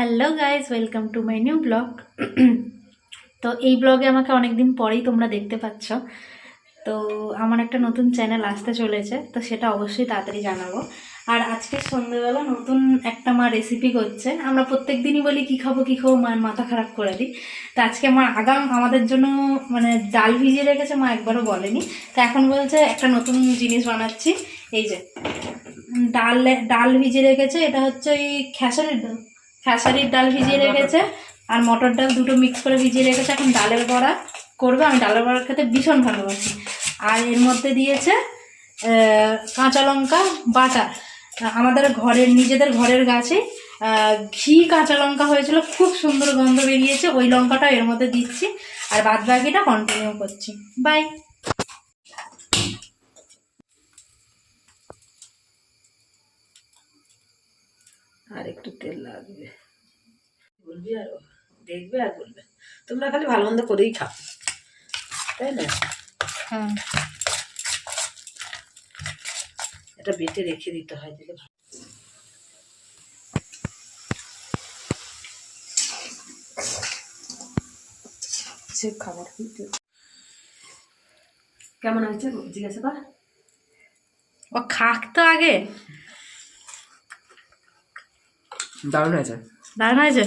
Hello guys welcome to my new blog তো এই ব্লগে আমাকে অনেক দিন পরেই তোমরা দেখতে পাচ্ছ। তো আমার একটা নতুন চ্যানেল আসতে চলেছে, তো সেটা অবশ্যই তাড়াতাড়ি জানাব। আর আজকে সন্ধ্যেবেলা নতুন একটা মা রেসিপি করছে। আমরা প্রত্যেক দিনই বলি, কী খাব কী খাব? মায়ের মাথা খারাপ করে দিই। তো আজকে আমার আগাম, আমাদের জন্য মানে ডাল ভিজিয়ে রেখেছে, মা একবারও বলেনি। তো এখন বলছে, একটা নতুন জিনিস বানাচ্ছি। এই যে, ডাল ডাল ভিজিয়ে রেখেছে, এটা হচ্ছে ওই খেসারির ডাল। খেসারির ডাল ভিজিয়ে রেখেছে আর মটর ডাল দুটো মিক্স করে ভিজিয়ে রেখেছে। এখন ডালের বড়া করবে। আমি ডালের বড়া খেতে ভীষণ ভালোবাসি। আর এর মধ্যে দিয়েছে কাঁচা লঙ্কা, বাটা। আমাদের ঘরের, নিজেদের ঘরের গাছে ঘি কাঁচা লঙ্কা হয়েছিল। খুব সুন্দর গন্ধ বেরিয়েছে। ওই লঙ্কাটা এর মধ্যে দিচ্ছি। আর বাদ বাকিটা কন্টিনিউ করছি। বাই আর একটু তেল লাগবে। বলবি আর দেখবে আর বলবে। তোমরা খালি ভালো মন্দ করেই খাও। তাই না? হ্যাঁ। এটা বেটে রেখে দিতে হয় দিলে। সে খাবার কেমন হয়েছে? জিজ্ঞাসা কর। ও খাক তো আগে। দারুণ হয়েছে দারুণ হয়েছে।